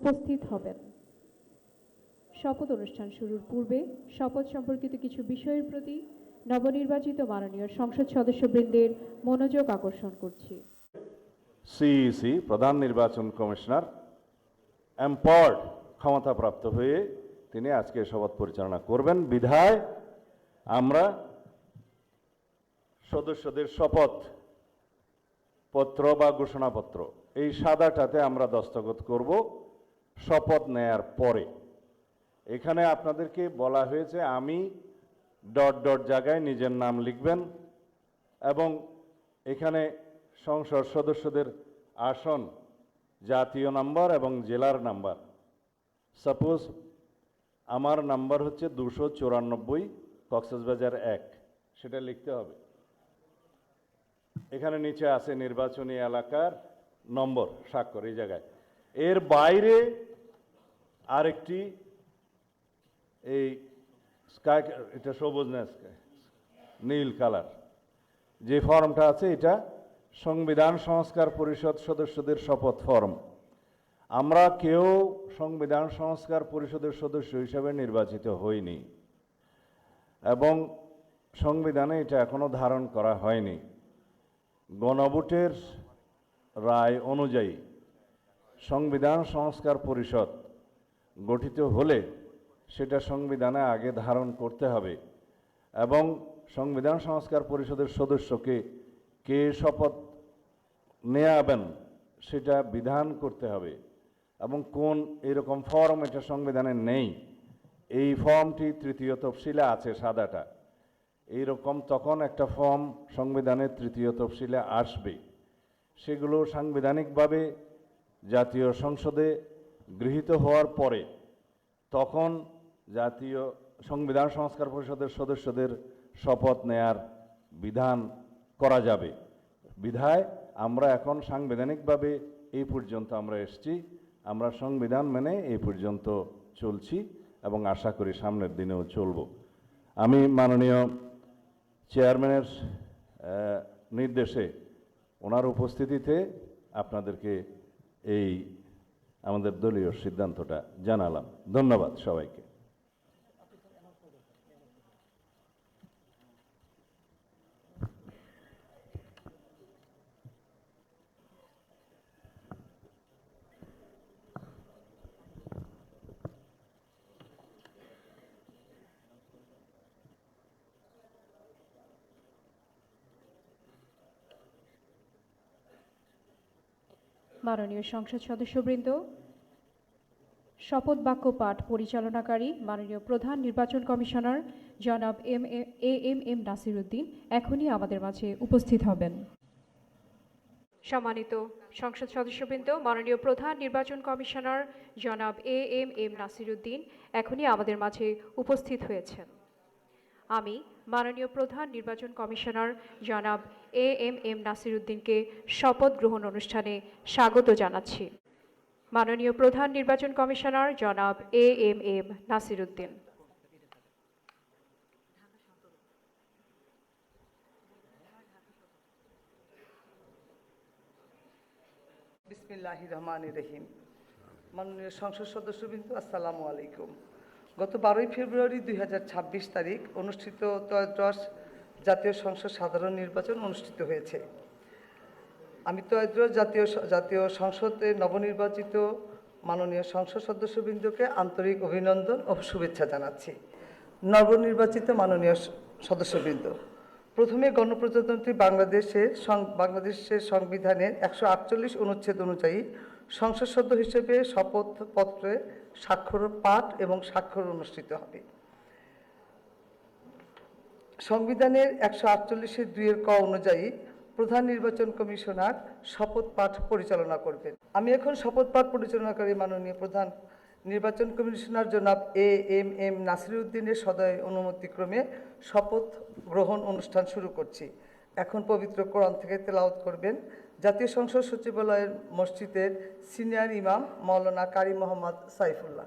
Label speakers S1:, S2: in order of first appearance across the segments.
S1: উপস্থিত হবেন। শপথ অনুষ্ঠান শুরুর পূর্বে শপথ সম্পর্কিত কিছু বিষয়ের প্রতি নবনির্বাচিত মাননীয় সংসদ সদস্যবৃন্দের মনোযোগ আকর্ষণ করছি।
S2: সিইসি প্রধান নির্বাচন কমিশনার এম্পাওয়ার্ড ক্ষমতাপ্রাপ্ত হয়ে তিনি আজকে শপথ পরিচালনা করবেন। বিধায় আমরা সদস্যদের শপথ পত্র বা ঘোষণাপত্র, এই সাদাটাতে আমরা দস্তখত করব। শপথ নেয়ার পরে। এখানে আপনাদেরকে বলা হয়েছে, আমি ডট ডট জায়গায় নিজের নাম লিখবেন এবং এখানে সংসদ সদস্যদের আসন, জাতীয় নাম্বার এবং জেলার নাম্বার। সাপোজ আমার নাম্বার হচ্ছে দুশো চুরানব্বই কক্সবাজার এক, সেটা লিখতে হবে। এখানে নিচে আছে নির্বাচনী এলাকার নম্বর, স্বাক্ষর, এই জায়গায়। এর বাইরে আরেকটি এই স্কাই, এটা সবুজ না স্কাই, নীল কালার। যে ফর্মটা আছে, এটা সংবিধান সংস্কার পরিষদ সদস্যদের শপথ ফর্ম। আমরা কেউ সংবিধান সংস্কার পরিষদের সদস্য হিসেবে নির্বাচিত হইনি এবং সংবিধানে এটা এখনও ধারণ করা হয়নি। গণভোটের রায় অনুযায়ী সংবিধান সংস্কার পরিষদ গঠিত হলে সেটা সংবিধানে আগে ধারণ করতে হবে এবং সংবিধান সংস্কার পরিষদের সদস্যকে কে শপথ নেয়াবেন সেটা বিধান করতে হবে এবং কোন এরকম ফর্ম এটা সংবিধানে নেই। এই ফর্মটি তৃতীয় তফসিলে আছে সাদাটা। এইরকম তখন একটা ফর্ম সংবিধানের তৃতীয় তফসিলে আসবে। সেগুলো সাংবিধানিকভাবে জাতীয় সংসদে গৃহীত হওয়ার পরে তখন জাতীয় সংবিধান সংস্কার পরিষদের সদস্যদের শপথ নেয়ার বিধান করা যাবে। বিধায় আমরা এখন সাংবিধানিকভাবে এই পর্যন্ত আমরা এসেছি, আমরা সংবিধান মেনে এই পর্যন্ত চলছি এবং আশা করি সামনের দিনেও চলব। আমি মাননীয় চেয়ারম্যানের নির্দেশে ওনার উপস্থিতিতে আপনাদেরকে এই আমাদের দলীয় সিদ্ধান্তটা জানালাম। ধন্যবাদ সবাইকে।
S1: মাননীয় সংসদ সদস্যবৃন্দ, শপথ বাক্য পাঠ পরিচালনাকারী মাননীয় প্রধান নির্বাচন কমিশনার জনাব M A M M Nasiruddin এখনই আমাদের মাঝে উপস্থিত হবেন। সম্মানিত সংসদ সদস্যবৃন্দ, মাননীয় প্রধান নির্বাচন কমিশনার জনাব এ এম এম নাসিরুদ্দিন এখনই আমাদের মাঝে উপস্থিত হয়েছেন। আমি মাননীয় প্রধান নির্বাচন কমিশনার জনাব এ এম এম নাসিরুদ্দিনকে শপথ গ্রহণ অনুষ্ঠানে স্বাগত জানাচ্ছি। মাননীয় প্রধান নির্বাচন কমিশনার জনাব এ এম এম নাসিরুদ্দিন।
S3: বিসমিল্লাহ রহমান রহিম। মাননীয় সংসদ সদস্যবৃন্দ, আসসালামু আলাইকুম। গত বারোই ফেব্রুয়ারি দুই হাজার ছাব্বিশ তারিখ অনুষ্ঠিত ত্রয়োদশ জাতীয় সংসদ সাধারণ নির্বাচন অনুষ্ঠিত হয়েছে। আমি ত্রয়োদশ জাতীয় জাতীয় সংসদে নবনির্বাচিত মাননীয় সংসদ সদস্যবৃন্দকে আন্তরিক অভিনন্দন ও শুভেচ্ছা জানাচ্ছি। নবনির্বাচিত মাননীয় সদস্যবৃন্দ, প্রথমে গণপ্রজাতন্ত্রী বাংলাদেশের সং- বাংলাদেশের সংবিধানের একশো আটচল্লিশ অনুচ্ছেদ অনুযায়ী সংসদ সদস্য হিসেবে শপথপত্রে স্বাক্ষর পাঠ এবং স্বাক্ষর অনুষ্ঠিত হবে। সংবিধানের একশো আটচল্লিশের দুইয়ের ক অনুযায়ী প্রধান নির্বাচন কমিশনার শপথ পাঠ পরিচালনা করবেন। আমি এখন শপথ পাঠ পরিচালনাকারী মাননীয় প্রধান নির্বাচন কমিশনার জনাব এ এম এম নাসিরুদ্দিনের সদয় অনুমতিক্রমে শপথ গ্রহণ অনুষ্ঠান শুরু করছি। এখন পবিত্র কোরআন থেকে তেলাওয়াত করবেন। জাতীয় সংসদ সচিবালয়ের মসজিদের সিনিয়র ইমাম মৌলানা কারি মোহাম্মদ সাইফুল্লাহ।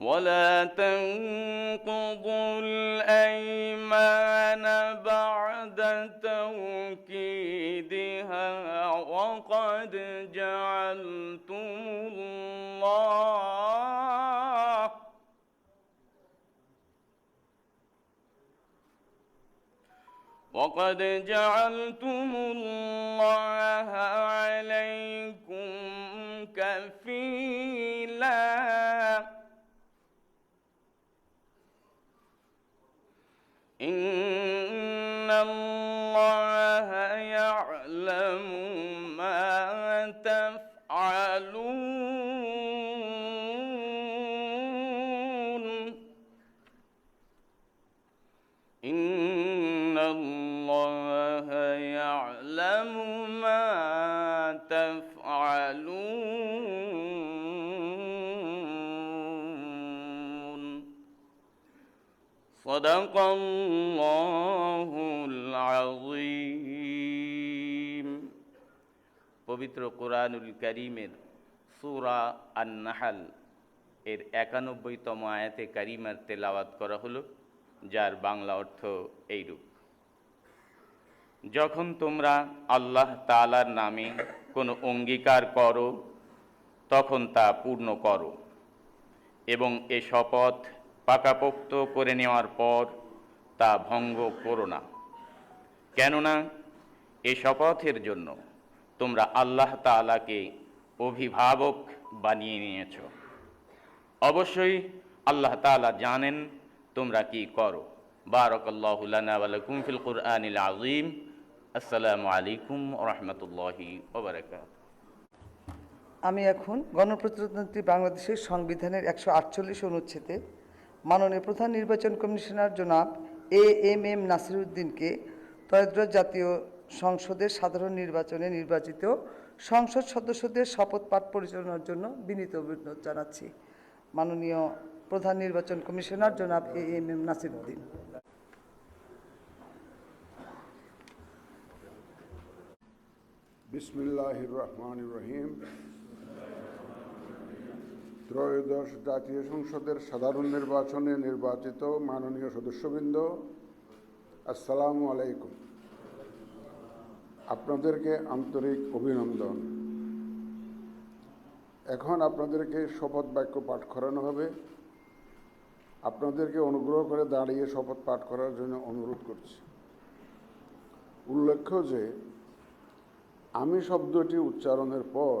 S4: ولا تنقضوا الأيمان بعد توكيدها وقد جعلتم الله وقد جعلتم الله عليكم إن الله يعلم ما تفعلون صدق الله العظيم পবিত্র কোরআনুল করিমের সূরা আন নাহাল এর একানব্বইতম আয়াতে কারিমার তেলাওয়াত করা হলো যার বাংলা অর্থ এইরূপ যখন তোমরা আল্লাহ তাআলার নামে কোনো অঙ্গীকার করো তখন তা পূর্ণ করো এবং এ শপথ পাকাপোক্ত করে নেওয়ার পর তা ভঙ্গ করো না। কেননা, এ শপথের জন্য তোমরা আল্লাহ তাআলাকে অভিভাবক বানিয়ে নিয়েছ। অবশ্যই আল্লাহ তাআলা জানেন তোমরা কি করো। বারাকাল্লাহু লানা ওয়া লাকুম ফিল কুরআনিল আযীম। আসসালামু আলাইকুম রাহমাতুল্লাহি
S3: আমি এখন গণপ্রজাতন্ত্রী বাংলাদেশের সংবিধানের একশো আটচল্লিশ অনুচ্ছেদে মাননীয় প্রধান নির্বাচন কমিশনার জনাব এ এম এম নাসিরুদ্দিনকে ত্রয়োদশ জাতীয় সংসদের সাধারণ নির্বাচনে নির্বাচিত সংসদ সদস্যদের শপথ পাঠ পরিচালনার জন্য বিনীত অভিনন্দন জানাচ্ছি। মাননীয় প্রধান নির্বাচন কমিশনার জনাব এ এম এম নাসিরুদ্দিন।
S5: বিসমিল্লাহির রহমান রহিম। ত্রয়োদশ জাতীয় সংসদের সাধারণ নির্বাচনে নির্বাচিত মাননীয় সদস্যবৃন্দ, আসসালামু আলাইকুম। আপনাদেরকে আন্তরিক অভিনন্দন। এখন আপনাদেরকে শপথ বাক্য পাঠ করানো হবে। আপনাদেরকে অনুগ্রহ করে দাঁড়িয়ে শপথ পাঠ করার জন্য অনুরোধ করছি। উল্লেখ্য যে, আমি শব্দটি উচ্চারণের পর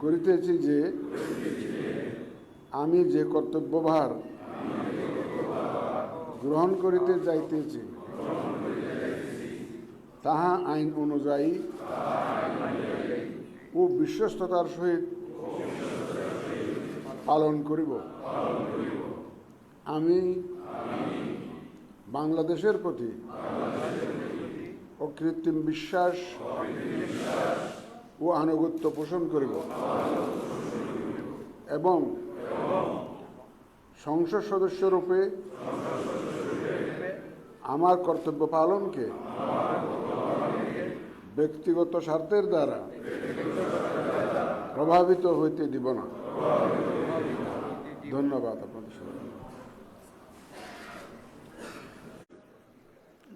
S5: করিতেছি যে, আমি যে কর্তব্যভার গ্রহণ করিতে যাইতেছি, তাহা আইন অনুযায়ী ও বিশ্বস্ততার সহিত পালন করিব। আমি বাংলাদেশের প্রতি অকৃত্রিম বিশ্বাস ও আনুগত্য পোষণ করিব। এবং সংসদ সদস্যরূপে আমার কর্তব্য পালনকে ব্যক্তিগত স্বার্থের দ্বারা প্রভাবিত হইতে দিব না। ধন্যবাদ আপনাদের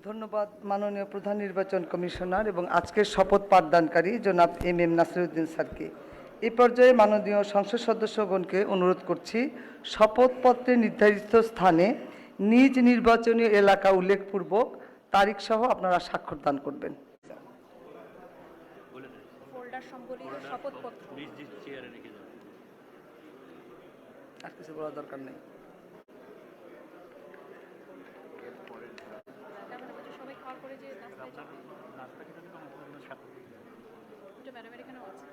S3: ধন্যবাদ মাননীয় প্রধান নির্বাচন কমিশনার এবং আজকের শপথ পাঠদানকারী জনাব এম এম নাসিরুদ্দিন স্যারকে। এ পর্যায়ে মাননীয় সংসদ সদস্যগণকে অনুরোধ করছি শপথপত্রে নির্ধারিত স্থানে নিজ নির্বাচনী এলাকা উল্লেখপূর্বক তারিখ সহ আপনারা স্বাক্ষর দান করবেন।
S1: ফোল্ডার সংবলিত শপথপত্র
S3: আর কিছু বলার দরকার নেই।
S1: সবাই খাওয়ার পরে যে নাস্তায় যাবে? ওটা ম্যাডামের এখানেও আছে?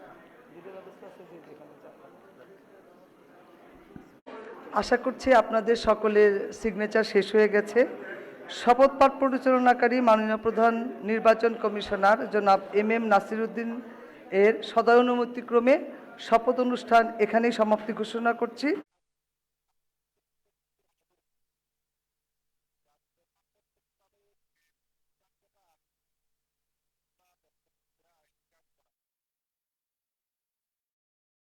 S3: আশা করছি আপনাদের সকলের সিগনেচার শেষ হয়ে গেছে। শপথ পাঠ পরিচালনাকারী মাননীয় প্রধান নির্বাচন কমিশনার জনাব এম এম নাসিরুদ্দিন এর সদয় অনুমতিক্রমে শপথ অনুষ্ঠান এখানেই সমাপ্তি ঘোষণা করছি।